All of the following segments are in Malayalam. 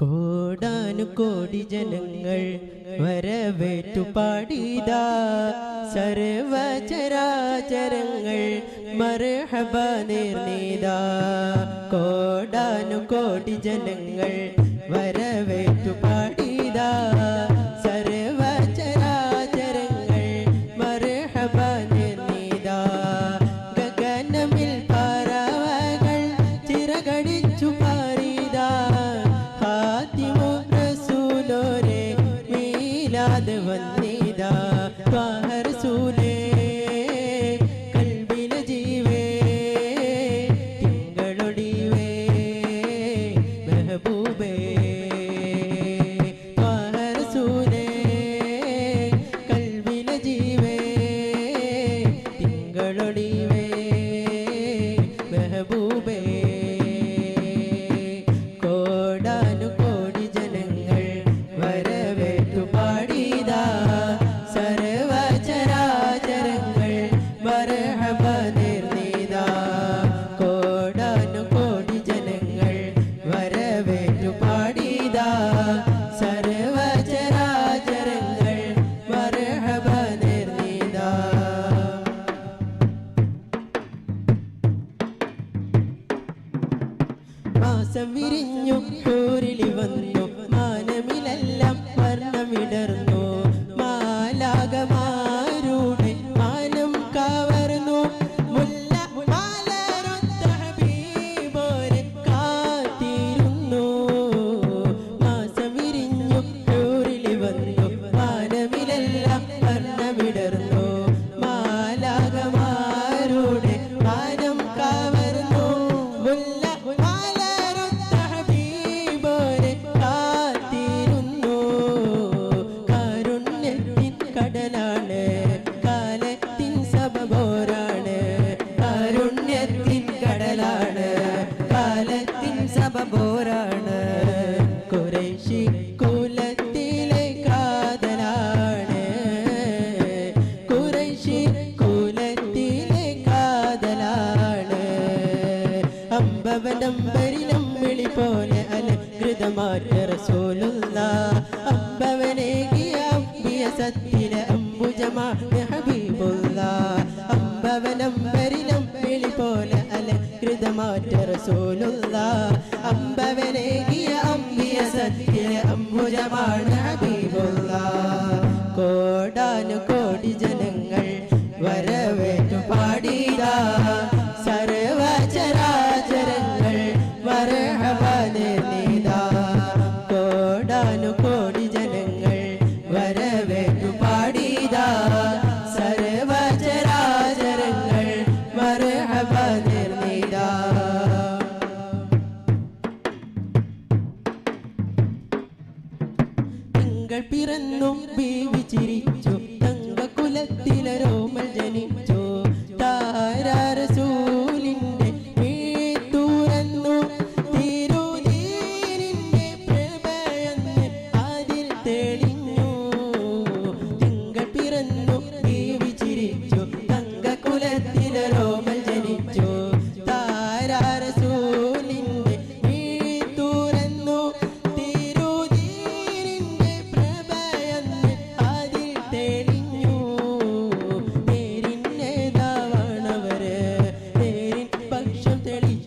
കോടാനു കോടി ജനങ്ങൾ വരവേറ്റു പാടിത സർവചരാചരങ്ങൾ മർഹബ നിർണീത കോടാനുകോടി ജനങ്ങൾ വരവേറ്റു പാടിതാ ميلاد وني മാസം വിരിഞ്ഞു വന്നു. അമ്പവനമ്പരിലും വിളി പോലെ അലങ്കൃതമാറ്റ റസൂലുള്ള. അമ്പവനേകിയ അമ്പിയ സത്തില അംബുജമാണ് ഹബീബുള്ള. അമ്പവനമ്പരിലും വിളി പോലെ അലങ്കൃതമാറ്റ റസൂലുള്ള. അമ്പവനേകിയ അമ്പിയ സത്തില അംബുജമാണ് ഹബീബുള്ള. കോടാനു തിങ്കൾ പിറന്നു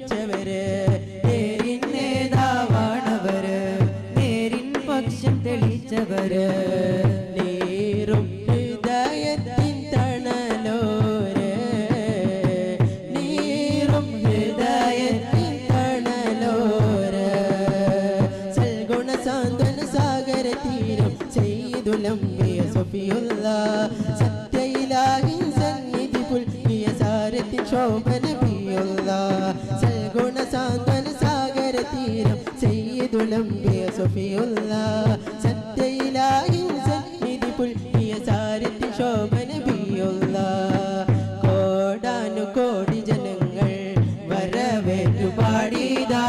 പക്ഷം നേരിൻ നേതാവാണവര് നേരിൻ പക്ഷം തെളിച്ചവര്. നേരും ഹൃദയത്തിൻ തണലോര്. നീറും ഹൃദയത്തിൻ തണലോര്. സൽഗുണ സാന്ത്വന സാഗര തീരം ചെയ്തുലംബിയ സൊഫിയുള്ള. സത്യയിലാഹിൻ സന്നിധി പുൽകിയ സാരത്തിൻ ശോഭന പിയുള്ള സഖിയ സഫിയുള്ള സത്യയിലായി സന്നിധി പുൽപ്പിയ സാരഥി ശോഭന ബിയുള്ള കോടാനു കോടി ജനങ്ങൾ വരവേറ്റു പാടിയതാ